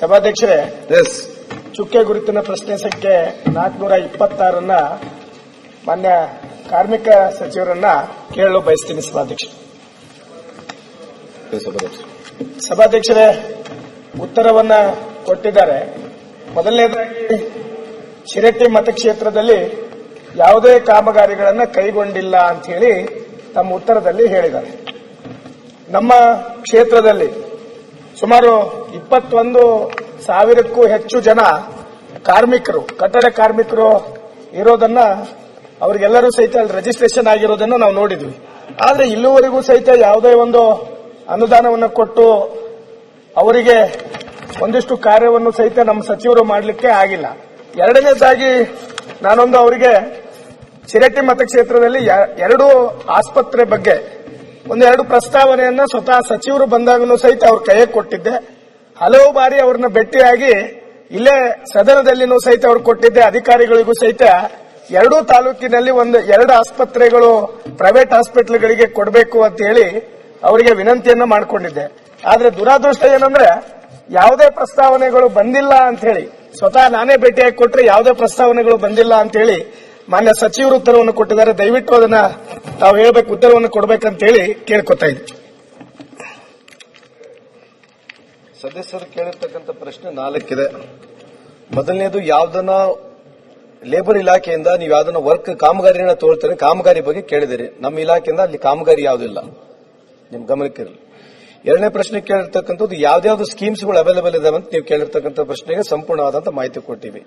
ಸಭಾಧ್ಯಕ್ಷರೇ ಎಸ್ ಚುಕ್ಕೆ ಗುರುತಿನ ಪ್ರಶ್ನೆ ಸಂಖ್ಯೆ ನಾಲ್ಕನೂರ ಇಪ್ಪತ್ತಾರನ್ನ ಮಾನ್ಯ ಕಾರ್ಮಿಕ ಸಚಿವರನ್ನ ಕೇಳಲು ಬಯಸ್ತೀನಿ ಸಭಾಧ್ಯಕ್ಷ. ಸಭಾಧ್ಯಕ್ಷರೇ. ಉತ್ತರವನ್ನ ಕೊಟ್ಟಿದ್ದಾರೆ. ಮೊದಲನೇದಾಗಿ ಶಿರಟ್ಟಿ ಮತಕ್ಷೇತ್ರದಲ್ಲಿ ಯಾವುದೇ ಕಾಮಗಾರಿಗಳನ್ನು ಕೈಗೊಂಡಿಲ್ಲ ಅಂತ ಹೇಳಿ ತಮ್ಮ ಉತ್ತರದಲ್ಲಿ ಹೇಳಿದ್ದಾರೆ. ನಮ್ಮ ಕ್ಷೇತ್ರದಲ್ಲಿ ಸುಮಾರು ಇಪ್ಪತ್ತೊಂದು ಸಾವಿರಕ್ಕೂ ಹೆಚ್ಚು ಜನ ಕಾರ್ಮಿಕರು, ಕಟ್ಟಡ ಕಾರ್ಮಿಕರು ಇರೋದನ್ನ ಅವರಿಗೆಲ್ಲರೂ ಸಹಿತ ಅಲ್ಲಿ ರಿಜಿಸ್ಟ್ರೇಷನ್ ಆಗಿರೋದನ್ನ ನಾವು ನೋಡಿದ್ವಿ. ಆದ್ರೆ ಇಲ್ಲಿವರೆಗೂ ಸಹಿತ ಯಾವುದೇ ಒಂದು ಅನುದಾನವನ್ನು ಕೊಟ್ಟು ಅವರಿಗೆ ಒಂದಿಷ್ಟು ಕಾರ್ಯವನ್ನು ಸಹಿತ ನಮ್ಮ ಸಚಿವರು ಮಾಡಲಿಕ್ಕೆ ಆಗಿಲ್ಲ. ಎರಡನೇದಾಗಿ ನಾನೊಂದು ಅವರಿಗೆ ಚಿರಟಿ ಮತಕ್ಷೇತ್ರದಲ್ಲಿ ಎರಡು ಆಸ್ಪತ್ರೆ ಬಗ್ಗೆ ಒಂದೆರಡು ಪ್ರಸ್ತಾವನೆಯನ್ನ ಸ್ವತಃ ಸಚಿವರು ಬಂದಾಗಲೂ ಸಹಿತ ಅವ್ರ ಕೈಗೆ ಕೊಟ್ಟಿದ್ದೆ. ಹಲವು ಬಾರಿ ಅವ್ರನ್ನ ಭೇಟಿಯಾಗಿ ಇಲ್ಲೇ ಸದನದಲ್ಲಿನೂ ಸಹಿತ ಅವ್ರು ಕೊಟ್ಟಿದ್ದೆ, ಅಧಿಕಾರಿಗಳಿಗೂ ಸಹಿತ. ಎರಡೂ ತಾಲೂಕಿನಲ್ಲಿ ಒಂದು ಎರಡು ಆಸ್ಪತ್ರೆಗಳು, ಪ್ರೈವೇಟ್ ಹಾಸ್ಪಿಟಲ್ಗಳಿಗೆ ಕೊಡಬೇಕು ಅಂತ ಹೇಳಿ ಅವರಿಗೆ ವಿನಂತಿಯನ್ನ ಮಾಡಿಕೊಂಡಿದ್ದೆ. ಆದ್ರೆ ದುರಾದೃಷ್ಟ ಏನಂದ್ರೆ, ಯಾವುದೇ ಪ್ರಸ್ತಾವನೆಗಳು ಬಂದಿಲ್ಲ ಅಂತ ಹೇಳಿ, ಸ್ವತಃ ನಾನೇ ಭೇಟಿಯಾಗಿ ಕೊಟ್ಟರೆ ಯಾವುದೇ ಪ್ರಸ್ತಾವನೆಗಳು ಬಂದಿಲ್ಲ ಅಂತ ಹೇಳಿ ಮಾನ್ಯ ಸಚಿವರು ಉತ್ತರವನ್ನು ಕೊಟ್ಟಿದ್ದಾರೆ. ದಯವಿಟ್ಟು ಅದನ್ನ ತಾವು ಹೇಳಬೇಕು, ಉತ್ತರವನ್ನು ಕೊಡಬೇಕಂತ ಹೇಳಿ ಕೇಳ್ಕೊತಾ ಇದ್ದೆ. ಸದಸ್ಯರು ಕೇಳಿರ್ತಕ್ಕಂಥ ಪ್ರಶ್ನೆ ನಾಲ್ಕಿದೆ. ಮೊದಲನೇದು, ಯಾವ್ದನ್ನ ಲೇಬರ್ ಇಲಾಖೆಯಿಂದ ನೀವು ಯಾವ್ದನ್ನ ವರ್ಕ್ ಕಾಮಗಾರಿನ ತೋಳ್ತಾರೆ ಕಾಮಗಾರಿ ಬಗ್ಗೆ ಕೇಳಿದಿರಿ. ನಮ್ಮ ಇಲಾಖೆಯಿಂದ ಅಲ್ಲಿ ಕಾಮಗಾರಿ ಯಾವುದಿಲ್ಲ ನಿಮ್ ಗಮನಕ್ಕಿರಲಿ. ಎರಡನೇ ಪ್ರಶ್ನೆ ಕೇಳಿರ್ತಕ್ಕಂಥದ್ದು ಯಾವ್ದಾವ್ದು ಸ್ಕೀಮ್ಸ್ಗಳು ಅವೈಲೇಬಲ್ ಇದಾವೆ ಅಂತ ನೀವು ಕೇಳಿರ್ತಕ್ಕಂಥ ಪ್ರಶ್ನೆಗೆ ಸಂಪೂರ್ಣವಾದಂತ ಮಾಹಿತಿ ಕೊಟ್ಟಿವಿ.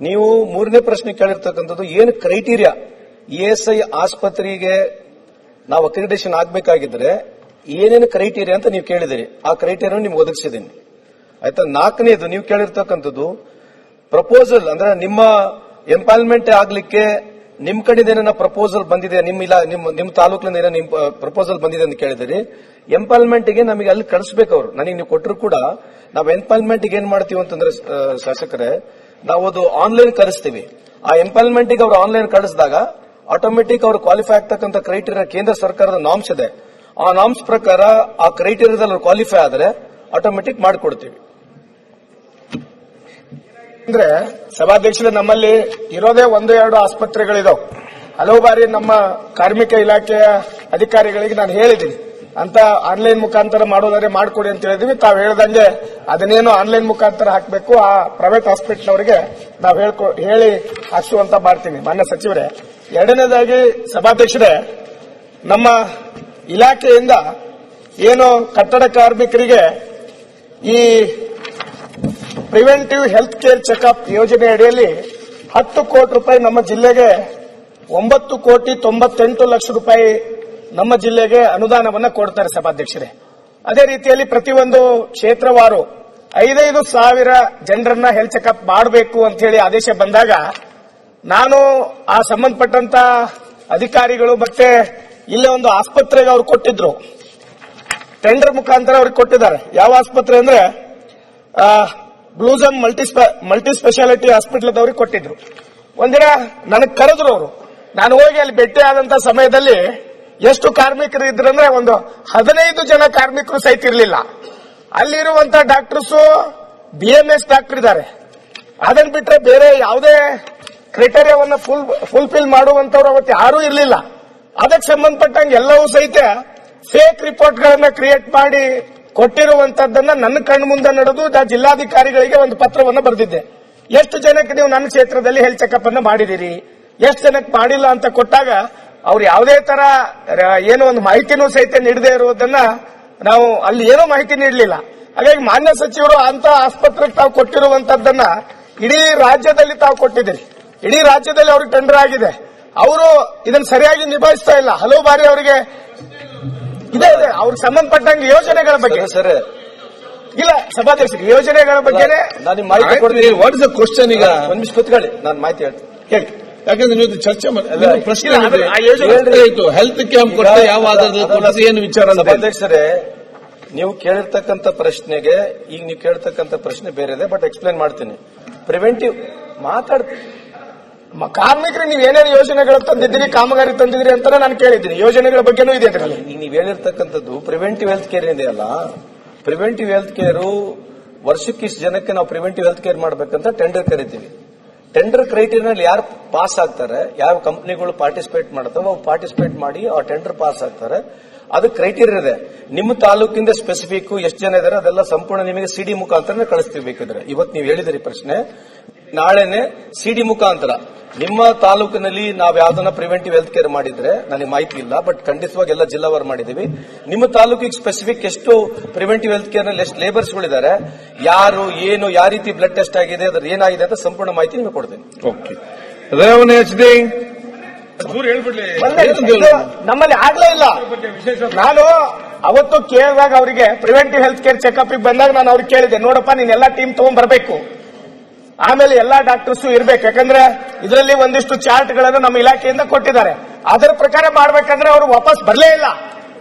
ನೀವು ಮೂರನೇ ಪ್ರಶ್ನೆ ಕೇಳಿರ್ತಕ್ಕಂಥದ್ದು, ಏನು ಕ್ರೈಟೀರಿಯಾ ಇಎಸ್ಐ ಆಸ್ಪತ್ರೆಗೆ ನಾವು ಅಕ್ರಿಡೇಷನ್ ಆಗ್ಬೇಕಾಗಿದ್ರೆ ಏನೇನು ಕ್ರೈಟೀರಿಯಾ ಅಂತ ನೀವು ಕೇಳಿದಿರಿ, ಆ ಕ್ರೈಟೀರಿಯಾ ನಿಮ್ಗೆ ಒದಗಿಸಿದ್ದೀನಿ. ಆಯ್ತಾ? ನಾಲ್ಕನೇದು, ನೀವು ಕೇಳಿರ್ತಕ್ಕಂಥದ್ದು ಪ್ರಪೋಸಲ್ ಅಂದ್ರೆ ನಿಮ್ಮ ಎಂಪಾಲ್ಮೆಂಟ್ ಆಗ್ಲಿಕ್ಕೆ ನಿಮ್ ಕಡೆಯಿಂದ ಏನೇನ ಪ್ರಪೋಸಲ್ ಬಂದಿದೆ ನಿಮ್ಮ ಇಲ್ಲ ನಿಮ್ಮ ನಿಮ್ಮ ತಾಲೂಕಿನಿಂದ ಏನೋ ನಿಮ್ ಪ್ರಪೋಸಲ್ ಬಂದಿದೆ ಅಂತ ಕೇಳಿದಿರಿ. ಎಂಪಾಲ್ಮೆಂಟ್ಗೆ ನಮಗೆ ಅಲ್ಲಿ ಕಳಿಸ್ಬೇಕು ಅವರು. ನನಗೆ ನೀವು ಕೊಟ್ಟರು ಕೂಡ ನಾವು ಎಂಪಾಲ್ಮೆಂಟ್ಗೆ ಏನ್ ಮಾಡ್ತೀವಿ ಅಂತಂದ್ರೆ ಶಾಸಕರೆ, ನಾವು ಅದು ಆನ್ಲೈನ್ ಕಳಿಸ್ತೀವಿ. ಆ ಎಂಪಾಲ್ಮೆಂಟ್ಗೆ ಅವ್ರು ಆನ್ಲೈನ್ ಕಳಿಸಿದಾಗ ಆಟೋಮೆಟಿಕ್ ಅವ್ರು ಕ್ವಾಲಿಫೈ ಆಗ್ತಕ್ಕಂಥ ಕ್ರೈಟೀರಿಯಾ ಕೇಂದ್ರ ಸರ್ಕಾರದ ನಾಮ್ಸ್ ಇದೆ. ಆ ನಾಮ್ಸ್ ಪ್ರಕಾರ ಆ ಕ್ರೈಟೀರಿಯಾದಲ್ಲಿ ಕ್ವಾಲಿಫೈ ಆದ್ರೆ ಆಟೋಮೆಟಿಕ್ ಮಾಡಿಕೊಡ್ತೀವಿ. ಅಂದ್ರೆ ಸಭಾಧ್ಯಕ್ಷರೇ ನಮ್ಮಲ್ಲಿ ಇರೋದೇ ಒಂದು, ಎರಡು ಆಸ್ಪತ್ರೆಗಳಿದಾವೆ. ಹಲವು ಬಾರಿ ನಮ್ಮ ಕಾರ್ಮಿಕ ಇಲಾಖೆಯ ಅಧಿಕಾರಿಗಳಿಗೆ ನಾನು ಹೇಳಿದ್ದೀನಿ. ಅಂತ ಆನ್ಲೈನ್ ಮುಖಾಂತರ ಮಾಡೋದಾದ್ರೆ ಮಾಡಿಕೊಡಿ ಅಂತ ಹೇಳಿದ್ವಿ. ತಾವು ಹೇಳ್ದಂಗೆ ಅದನ್ನೇನು ಆನ್ಲೈನ್ ಮುಖಾಂತರ ಹಾಕಬೇಕು. ಆ ಪ್ರೈವೇಟ್ ಹಾಸ್ಪಿಟಲ್ ಅವರಿಗೆ ನಾವು ಹೇಳ್ಕೊ, ಹೇಳಿ ಹಾಕ್ಸುವಂತ ಮಾಡ್ತೀನಿ. ಮಾನ್ಯ ಸಚಿವರೇ, ಎರಡನೇದಾಗಿ ಸಭಾಧ್ಯಕ್ಷರೇ, ನಮ್ಮ ಇಲಾಖೆಯಿಂದ ಏನು ಕಟ್ಟಡ ಕಾರ್ಮಿಕರಿಗೆ ಈ ಪ್ರಿವೆಂಟಿವ್ ಹೆಲ್ತ್ ಕೇರ್ ಚೆಕಪ್ ಯೋಜನೆ ಅಡಿಯಲ್ಲಿ ಹತ್ತು ಕೋಟಿ ರೂಪಾಯಿ ನಮ್ಮ ಜಿಲ್ಲೆಗೆ, ಒಂಬತ್ತು ಕೋಟಿ ತೊಂಬತ್ತೆಂಟು ಲಕ್ಷ ರೂಪಾಯಿ ನಮ್ಮ ಜಿಲ್ಲೆಗೆ ಅನುದಾನವನ್ನ ಕೊಡ್ತಾರೆ ಸಭಾಧ್ಯಕ್ಷರೇ. ಅದೇ ರೀತಿಯಲ್ಲಿ ಪ್ರತಿಯೊಂದು ಕ್ಷೇತ್ರವಾರು ಐದೈದು ಸಾವಿರ ಜನರನ್ನ ಹೆಲ್ತ್ ಚೆಕಪ್ ಮಾಡಬೇಕು ಅಂತ ಹೇಳಿ ಆದೇಶ ಬಂದಾಗ ನಾನು ಆ ಸಂಬಂಧಪಟ್ಟಂತ ಅಧಿಕಾರಿಗಳು ಮತ್ತೆ ಇಲ್ಲೇ ಒಂದು ಆಸ್ಪತ್ರೆಗೆ ಅವ್ರು ಕೊಟ್ಟಿದ್ರು. ಟೆಂಡರ್ ಮುಖಾಂತರ ಅವ್ರಿಗೆ ಕೊಟ್ಟಿದ್ದಾರೆ. ಯಾವ ಆಸ್ಪತ್ರೆ ಅಂದ್ರೆ ಬ್ಲೂಸಮ್ ಮಲ್ಟಿ ಮಲ್ಟಿ ಸ್ಪೆಷಾಲಿಟಿ ಹಾಸ್ಪಿಟಲ್ದವ್ರಿಗೆ ಕೊಟ್ಟಿದ್ರು. ಒಂದಿನ ನನಗೆ ಕರೆದ್ರು ಅವರು, ನಾನು ಹೋಗಿ ಅಲ್ಲಿ ಭೇಟಿ ಆದಂತ ಸಮಯದಲ್ಲಿ ಎಷ್ಟು ಕಾರ್ಮಿಕರು ಇದ್ರಂದ್ರೆ ಒಂದು ಹದಿನೈದು ಜನ ಕಾರ್ಮಿಕರು ಸಹಿತ ಇರಲಿಲ್ಲ. ಅಲ್ಲಿರುವಂತ doctors, B M S doctor ಇದ್ದಾರೆ. ಅದನ್ನ ಬಿಟ್ರೆ ಬೇರೆ ಯಾವುದೇ ಕ್ರೈಟೇರಿಯಾವನ್ನ ಫುಲ್, ಫುಲ್ಫಿಲ್ ಮಾಡುವಂತವ್ರು ಅವತ್ತು ಯಾರೂ ಇರಲಿಲ್ಲ. ಅದಕ್ಕೆ ಸಂಬಂಧಪಟ್ಟಂಗೆ ಎಲ್ಲವೂ ಸಹಿತ ಫೇಕ್ ರಿಪೋರ್ಟ್ ಗಳನ್ನ ಕ್ರಿಯೇಟ್ ಮಾಡಿ ಕೊಟ್ಟಿರುವಂತದ್ದನ್ನ ನನ್ನ ಕಣ್ಣು ಮುಂದೆ ನಡೆದು ಜಿಲ್ಲಾಧಿಕಾರಿಗಳಿಗೆ ಒಂದು ಪತ್ರವನ್ನು ಬರೆದಿದ್ದೆ. ಎಷ್ಟು ಜನಕ್ಕೆ ನೀವು ನನ್ನ ಕ್ಷೇತ್ರದಲ್ಲಿ ಹೆಲ್ತ್ ಚೆಕ್ಅಪ್ ಅನ್ನು ಮಾಡಿದಿರಿ? ಎಷ್ಟು ಜನಕ್ಕೆ ಮಾಡಿಲ್ಲ ಅಂತ ಕೊಟ್ಟಾಗ ಅವ್ರು ಯಾವುದೇ ತರ ಏನೋ ಒಂದು ಮಾಹಿತಿನೂ ಸಹಿತ ನೀಡದೇ ಇರುವುದನ್ನ ನಾವು ಅಲ್ಲಿ ಏನೋ ಮಾಹಿತಿ ನೀಡಲಿಲ್ಲ. ಹಾಗಾಗಿ ಮಾನ್ಯ ಸಚಿವರು ಅಂತ ಆಸ್ಪತ್ರೆಗೆ ತಾವು ಕೊಟ್ಟಿರುವಂತದ್ದನ್ನ ಇಡೀ ರಾಜ್ಯದಲ್ಲಿ ತಾವು ಕೊಟ್ಟಿದ್ದೀರಿ. ಇಡೀ ರಾಜ್ಯದಲ್ಲಿ ಅವ್ರಿಗೆ ಟೆಂಡರ್ ಆಗಿದೆ. ಅವರು ಇದನ್ನ ಸರಿಯಾಗಿ ನಿಭಾಯಿಸ್ತಾ ಇಲ್ಲ. ಹಲವು ಬಾರಿ ಅವರಿಗೆ. ಇದೆ ಇದೆ. ಅವ್ರಿಗೆ ಸಂಬಂಧಪಟ್ಟಂಗೆ ಯೋಜನೆಗಳ ಬಗ್ಗೆ. ಸರ್ ಇಲ್ಲ ಸಭಾಧ್ಯಕ್ಷ ಯೋಜನೆಗಳ ಬಗ್ಗೆನೇ ನಾನು ನಿಮ್ ಮಾಹಿತಿ ಕೊಡ್ತೀನಿ. ವಾಟ್ ಇಸ್ ದ ಕ್ವಶನ್ ಈಗ? ಒಂದ್ ನಿಮಿಷ ಕೂತ್ಕೊಳ್ಳಿ. ನಾನು ಮಾಹಿತಿ ಹೇಳ್ತೀನಿ. ಹೇಳಿ ಯಾಕಂದ್ರೆ ನೀವು ಚರ್ಚೆ ಮಾಡಿ ಪ್ರಶ್ನೆ ಆ ಯೋಜನೆ- ಆಯ್ತು. ಹೆಲ್ತ್ ಕ್ಯಾಂಪ್ ಕೊಟ್ಟು ಯಾವ ಆಧಾರದಲ್ಲಿ ಏನು ವಿಚಾರ. ಸಭಾಧ್ಯಕ್ಷರೇ ನೀವು ಕೇಳಿರ್ತಕ್ಕಂಥ ಪ್ರಶ್ನೆಗೆ ಈಗ ನೀವು ಕೇಳ್ತಕ್ಕಂಥ ಪ್ರಶ್ನೆ ಬೇರೆ ಇದೆ ಬಟ್ ಎಕ್ಸ್ಪ್ಲೈನ್ ಮಾಡ್ತೀನಿ. ಪ್ರಿವೆಂಟಿವ್ ಮಾತಾಡ್ ಕಾರ್ಮಿಕರಿಗೆ ನೀವು ಏನೇನು ಯೋಜನೆಗಳು ತಂದಿದ್ದೀರಿ, ಕಾಮಗಾರಿ ತಂದಿದ್ದೀರಿ ಅಂತ ನಾನು ಕೇಳಿದ್ದೀನಿ. ಯೋಜನೆಗಳ ಬಗ್ಗೆನೂ ಇದೆ ಅದರಲ್ಲಿ. ನೀವು ಹೇಳಿರ್ತಕ್ಕಂಥದ್ದು ಪ್ರಿವೆಂಟಿವ್ ಹೆಲ್ತ್ ಕೇರ್ ಇದೆಯಲ್ಲ ಪ್ರಿವೆಂಟಿವ್ ಹೆಲ್ತ್ ಕೇರ್ ವರ್ಷಕ್ಕೆ ಇಷ್ಟು ಜನಕ್ಕೆ ನಾವು ಪ್ರಿವೆಂಟಿವ್ ಹೆಲ್ತ್ ಕೇರ್ ಮಾಡಬೇಕಂತ ಟೆಂಡರ್ ಕರಿತೀವಿ. ಟೆಂಡರ್ ಕ್ರೈಟೀರಿಯಲ್ಲಿ ಯಾರು ಪಾಸ್ ಆಗ್ತಾರೆ, ಯಾವ ಕಂಪನಿಗಳು ಪಾರ್ಟಿಸಿಪೇಟ್ ಮಾಡ್ತಾವೆ ಅವು ಪಾರ್ಟಿಸಿಪೇಟ್ ಮಾಡಿ ಆ ಟೆಂಡರ್ ಪಾಸ್ ಆಗ್ತಾರೆ. ಅದು ಕ್ರೈಟೀರಿಯಾ ಇದೆ. ನಿಮ್ಮ ತಾಲೂಕಿಂದ ಸ್ಪೆಸಿಫಿಕ್ ಎಷ್ಟು ಜನ ಇದಾರೆ ಅದೆಲ್ಲ ಸಂಪೂರ್ಣ ನಿಮಗೆ ಸಿಡಿ ಮುಖಾಂತರ ಕಳಿಸ್ತೀವಿ ಬೇಕಿದ್ರೆ. ಇವತ್ತು ನೀವು ಹೇಳಿದಿರಿ ಪ್ರಶ್ನೆ ನಾಳೆನೆ ಸಿಡಿ ಮುಖಾಂತರ. ನಿಮ್ಮ ತಾಲೂಕಿನಲ್ಲಿ ನಾವು ಯಾವ್ದನ್ನ ಪ್ರಿವೆಂಟಿವ್ ಹೆಲ್ತ್ ಕೇರ್ ಮಾಡಿದ್ರೆ ನನಗೆ ಮಾಹಿತಿ ಇಲ್ಲ ಬಟ್ ಖಂಡಿತವಾಗಿ ಎಲ್ಲ ಜಿಲ್ಲಾವಾರು ಮಾಡಿದೀವಿ ನಿಮ್ಮ ತಾಲೂಕಿಗೆ ಸ್ಪೆಸಿಫಿಕ್ ಎಷ್ಟು ಪ್ರಿವೆಂಟಿವ್ ಹೆಲ್ತ್ ಕೇರ್ನಲ್ಲಿ ಎಷ್ಟು ಲೇಬರ್ಸ್ ಗಳಿದ್ದಾರೆ ಯಾರು ಏನು ಯಾವ ರೀತಿ ಬ್ಲಡ್ ಟೆಸ್ಟ್ ಆಗಿದೆ ಅದ್ರ ಏನಾಗಿದೆ ಅಂತ ಸಂಪೂರ್ಣ ಮಾಹಿತಿ ನಿಮಗೆ ಕೊಡ್ತೀನಿ. ಓಕೆ ಎಚ್ ಡಿ ನಮ್ಮಲ್ಲಿ ಆಗ್ಲೇ ಇಲ್ಲ. ನಾನು ಅವತ್ತು ಕೇಳಿದಾಗ ಅವರಿಗೆ ಪ್ರಿವೆಂಟಿವ್ ಹೆಲ್ತ್ ಕೇರ್ ಚೆಕಪ್ ಬಂದಾಗ ನಾನು ಅವ್ರಿಗೆ ಕೇಳಿದೆ ನೋಡಪ್ಪ ನೀನ್ ಎಲ್ಲಾ ಟೀಮ್ ತಗೊಂಡ್ ಬರ್ಬೇಕು. ಆಮೇಲೆ ಎಲ್ಲಾ ಡಾಕ್ಟರ್ಸ್ ಇರ್ಬೇಕು. ಯಾಕಂದ್ರೆ ಇದರಲ್ಲಿ ಒಂದಿಷ್ಟು ಚಾರ್ಟ್ಗಳನ್ನು ನಮ್ಮ ಇಲಾಖೆಯಿಂದ ಕೊಟ್ಟಿದ್ದಾರೆ. ಅದರ ಪ್ರಕಾರ ಮಾಡ್ಬೇಕಂದ್ರೆ ಅವರು ವಾಪಸ್ ಬರಲೇ ಇಲ್ಲ.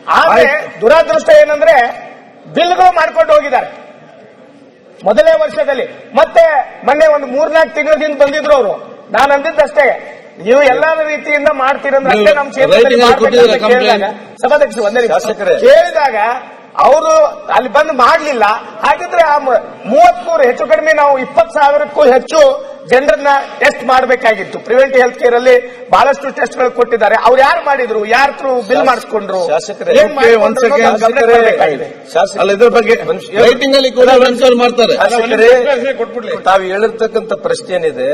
ಆದ್ರೆ ದುರಾದೃಷ್ಟ ಏನಂದ್ರೆ ಬಿಲ್ಗಳು ಮಾಡ್ಕೊಂಡು ಹೋಗಿದ್ದಾರೆ. ಮೊದಲನೇ ವರ್ಷದಲ್ಲಿ. ಮತ್ತೆ ಮೊನ್ನೆ ಒಂದು ಮೂರ್ನಾಲ್ಕು ತಿಂಗಳಿಂದ ಬಂದಿದ್ರು ಅವರು. ನಾನು ಅಂದಿದ್ದಷ್ಟೇ. ನೀವು ಎಲ್ಲಾ ರೀತಿಯಿಂದ ಮಾಡ್ತೀರಂದ್ರೆ ಅಷ್ಟೇ ನಮ್ಮ ಕ್ಷೇತ್ರದಲ್ಲಿ? ಸಭಾಧ್ಯಕ್ಷ ಒಂದೇ ಕೇಳಿದಾಗ ಅವರು ಅಲ್ಲಿ ಬಂದು ಮಾಡಲಿಲ್ಲ. ಹಾಗಿದ್ರೆ ಆ ಮೂವತ್ಮೂರು ಹೆಚ್ಚು ಕಡಿಮೆ ನಾವು ಇಪ್ಪತ್ತು ಸಾವಿರಕ್ಕೂ ಹೆಚ್ಚು ಜನರನ್ನ ಟೆಸ್ಟ್ ಮಾಡಬೇಕಾಗಿತ್ತು. ಪ್ರಿವೆಂಟ್ ಹೆಲ್ತ್ ಕೇರ್ ಅಲ್ಲಿ ಬಹಳಷ್ಟು ಟೆಸ್ಟ್ಗಳು ಕೊಟ್ಟಿದ್ದಾರೆ. ಅವ್ರು ಯಾರು ಮಾಡಿದ್ರು? ಯಾರ ಥ್ರೂ ಬಿಲ್ ಮಾಡಿಸ್ಕೊಂಡ್ರು? ತಾವು ಹೇಳಿರ್ತಕ್ಕಂಥ ಪ್ರಶ್ನೆ ಏನಿದೆ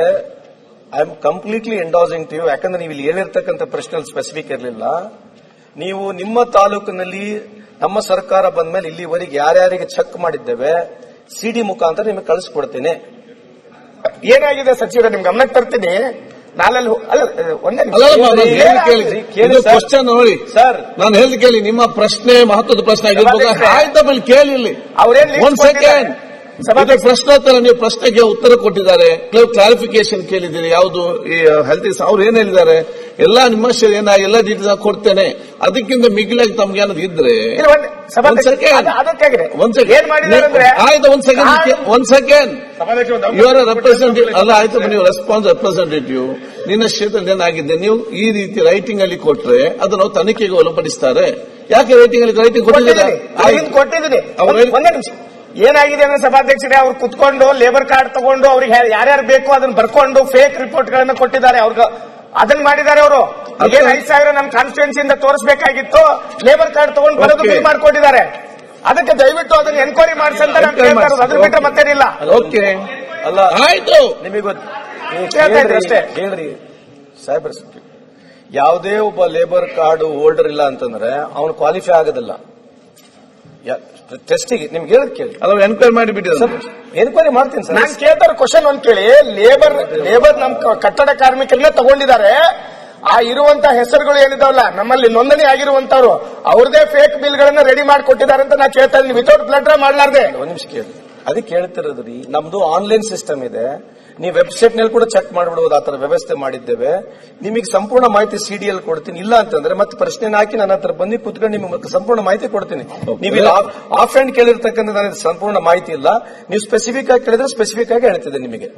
I am completely endorsing to you ಯಾಕಂದ್ರೆ ನೀವು ಇಲ್ಲಿ ಹೇಳಿರ್ತಕ್ಕಂಥ ಪ್ರಶ್ನೆ ಸ್ಪೆಸಿಫಿಕ್ ಇರಲಿಲ್ಲ. ನೀವು ನಿಮ್ಮ ತಾಲೂಕಿನಲ್ಲಿ ನಮ್ಮ ಸರ್ಕಾರ ಬಂದ ಮೇಲೆ ಇಲ್ಲಿವರೆಗೆ ಯಾರ್ಯಾರಿಗೆ ಚೆಕ್ ಮಾಡಿದ್ದೇವೆ ಸಿಡಿ ಮುಖಾಂತರ ನಿಮಗೆ ಕಳಿಸ್ಕೊಡ್ತೀನಿ. ಏನಾಗಿದೆ ಸಚಿವರ ನಿಮ್ ಗಮನಕ್ಕೆ ತರ್ತೀನಿ? ನಾಳೆ ಹೋ- ಅಲ್ಲ ಒಂದೇ ನಿಮಿಷ. ಅಲ್ಲಲ್ಲ ಕೇಳಿ. ಕೇಳಿ ಇದು ಸರ್. ನೋಡಿ. ಸರ್. ನಾನು ಹೇಳಿ ಕೇಳಿ ನಿಮ್ಮ ಪ್ರಶ್ನೆ ಮಹತ್ವದ ಪ್ರಶ್ನೆ ಆಗಿರ್ಬೋದು. ಆಯ್ತಾ ಕೇಳಿ ಇಲ್ಲಿ. ಅವ್ರೇನ್ ಒಂದ್ ಸೆಕೆಂಡ್ ಪ್ರಶ್ನೋತ್ತರ ನೀವು ಪ್ರಶ್ನೆಗೆ ಉತ್ತರ ಕೊಟ್ಟಿದ್ದಾರೆ. ಕೆಲವು ಕ್ಲಾರಿಫಿಕೇಶನ್ ಕೇಳಿದ್ದೀರಿ. ಯಾವುದು ಈ ಹೆಲ್ತ್ ಅವ್ರು ಏನ್ ಹೇಳಿದ್ದಾರೆ? ಎಲ್ಲ ನಿಮ್ಮ ಏನ ಎಲ್ಲ ಡೀಟೇಲ್ಸ್ ಕೊಡ್ತೇನೆ. ಅದಕ್ಕಿಂತ ಮಿಗಿಲಾಗಿ ತಮ್ಗೆ ಏನಾದ್ರು ಇದ್ರೆ ಒಂದ್- ಸೆಕೆಂಡ್ ಏನ್ ಮಾಡಿದ್ದಾರೆ ಅಂದ್ರೆ ಆಯ್ತು ಒಂದ್ ಸೆಕೆಂಡ್ ಒಂದ್ ಸೆಕೆಂಡ್ ಯು ಆರ್ ರೆಪ್ರೆಸೆಂಟೇಟಿವ್ ಅಲ್ಲ ಆಯ್ತು ನೀವು ರೆಸ್ಪಾನ್ಸ್ ರೆಪ್ರೆಸೆಂಟೇಟಿವ್ ನಿನ್ನ ಕ್ಷೇತ್ರದಲ್ಲಿ ಏನಾಗಿದೆ ನೀವು ಈ ರೀತಿ ರೈಟಿಂಗ್ ಅಲ್ಲಿ ಕೊಟ್ರೆ ಅದನ್ನ ತನಿಖೆಗೆ ಒಳಪಡಿಸ್ತಾರೆ. ಯಾಕೆ ರೈಟಿಂಗ್ ಅಲ್ಲಿ ರೈಟಿಂಗ್ ಕೊಟ್ಟಿದ್ದೀರಾ? ಏನಾಗಿದೆ ಅಂದ್ರೆ ಸಭಾಧ್ಯಕ್ಷರೇ ಅವ್ರು ಕುತ್ಕೊಂಡು ಲೇಬರ್ ಕಾರ್ಡ್ ತಗೊಂಡು ಅವ್ರಿಗೆ ಯಾರ್ಯಾರು ಬೇಕು ಅದನ್ನ ಬರ್ಕೊಂಡು ಫೇಕ್ ರಿಪೋರ್ಟ್ ಗಳನ್ನ ಕೊಟ್ಟಿದ್ದಾರೆ. ಅವ್ರಿಗೆ ಅದನ್ನ ಮಾಡಿದ್ದಾರೆ ಅವರು. ಏನ್ ಐದು ಸಾವಿರ ನಮ್ ಕಾನ್ಸ್ಟಿಟ್ಯೂನ್ಸಿಯಿಂದ ತೋರಿಸಬೇಕಾಗಿತ್ತು ಲೇಬರ್ ಕಾರ್ಡ್ ತಗೊಂಡು ಬರೋದು ಫ್ರೀ ಮಾಡ್ಕೊಂಡಿದ್ದಾರೆ ಮಾಡ್ಕೊಟ್ಟಿದ್ದಾರೆ. ಅದಕ್ಕೆ ದಯವಿಟ್ಟು ಅದನ್ನ ಎನ್ಕ್ವೈರಿ ಮಾಡಿಸಂತ ಅಂತ ನಾನು Enquiry ಕೇಳ್ತಾ ಇರೋದು. ಅದ್ರ ಬಿಟ್ಟರೆ ಮಾಡ್ಸಿ. ಮತ್ತೇನಿಲ್ಲ. ಓಕೆ. ಅಲ್ಲ ಆಯ್ತು. ನಿಮಗೆ ಅಷ್ಟೇ. ಹೇಳ್ರಿ ಸಾಹೇಬ್ರ ಯಾವುದೇ ಒಬ್ಬ ಲೇಬರ್ ಕಾರ್ಡ್ ಹೋಲ್ಡರ್ ಇಲ್ಲ ಅಂತಂದ್ರೆ ಅವನು ಕ್ವಾಲಿಫೈ ಆಗೋದಿಲ್ಲ. ಟೆಸ್ಟಿಗೆ ನಿಮ್ಗೆ ಹೇಳದ್ ಕೇಳಿ. ಅಲ್ಲ ಎನ್ಕ್ವೈರಿ ಮಾಡಿಬಿಟ್ಟಿದ್ದಾರೆ ಎನ್ಕ್ವೈರಿ ಮಾಡ್ತೀನಿ ಸರ್. ನಾನು ಕೇಳ್ತಾರ ಕ್ವಶನ್ ಒಂದ್ ಕೇಳಿ. ಲೇಬರ್ ಲೇಬರ್ ನಮ್ ಕಟ್ಟಡ ಕಾರ್ಮಿಕರನ್ನೇ ತಗೊಂಡಿದ್ದಾರೆ. ಆ ಇರುವಂತ ಹೆಸರುಗಳು ಏನಿದಾವಲ್ಲ ನಮ್ಮಲ್ಲಿ ನೋಂದಣಿ ಆಗಿರುವಂತವ್ರು ಅವ್ರದೇ ಫೇಕ್ ಬಿಲ್ ಗಳನ್ನ ರೆಡಿ ಮಾಡಿಕೊಟ್ಟಿದ್ದಾರೆ ಅಂತ ನಾ ಕೇಳ್ತಾ ಇದ್ದೀನಿ. ವಿತೌಟ್ ಬ್ಲಡ್ ಡ್ರಾ ಮಾಡ್ಲಾರ್ದೆ. ಒಂದ್ ನಿಮಿಷ ಕೇಳಿ. ಅದಕ್ಕೆ ಹೇಳ್ತಿರೋದ್ರಿ ನಮ್ದು ಆನ್ಲೈನ್ ಸಿಸ್ಟಮ್ ಇದೆ. ನೀವು ವೆಬ್ಸೈಟ್ನಲ್ಲಿ ಕೂಡ ಚೆಕ್ ಮಾಡ್ಬಿಡಬಹುದು ಆತರ ತರ ವ್ಯವಸ್ಥೆ ಮಾಡಿದ್ದೇವೆ. ನಿಮಗೆ ಸಂಪೂರ್ಣ ಮಾಹಿತಿ ಸಿಡಿಎಲ್ ಕೊಡ್ತೀನಿ. ಇಲ್ಲ ಅಂತಂದ್ರೆ ಮತ್ತೆ ಪ್ರಶ್ನೆ ಹಾಕಿ ನನ್ನ ಹತ್ರ ಬಂದು ಕುತ್ಕೊಂಡು ನಿಮಗೆ ಸಂಪೂರ್ಣ ಮಾಹಿತಿ ಕೊಡ್ತೀನಿ. ನೀವು ಇಲ್ಲಿ ಆಫ್ ಹ್ಯಾಂಡ್ ಕೇಳಿರ್ತಕ್ಕಂಥ ನನಗೆ ಸಂಪೂರ್ಣ ಮಾಹಿತಿ ಇಲ್ಲ. ನೀವು ಸ್ಪೆಸಿಫಿಕ್ ಆಗಿ ಕೇಳಿದ್ರೆ ಸ್ಪೆಸಿಫಿಕ್ ಆಗಿ ಹೇಳ್ತಿದ್ದೆ ನಿಮಗೆ.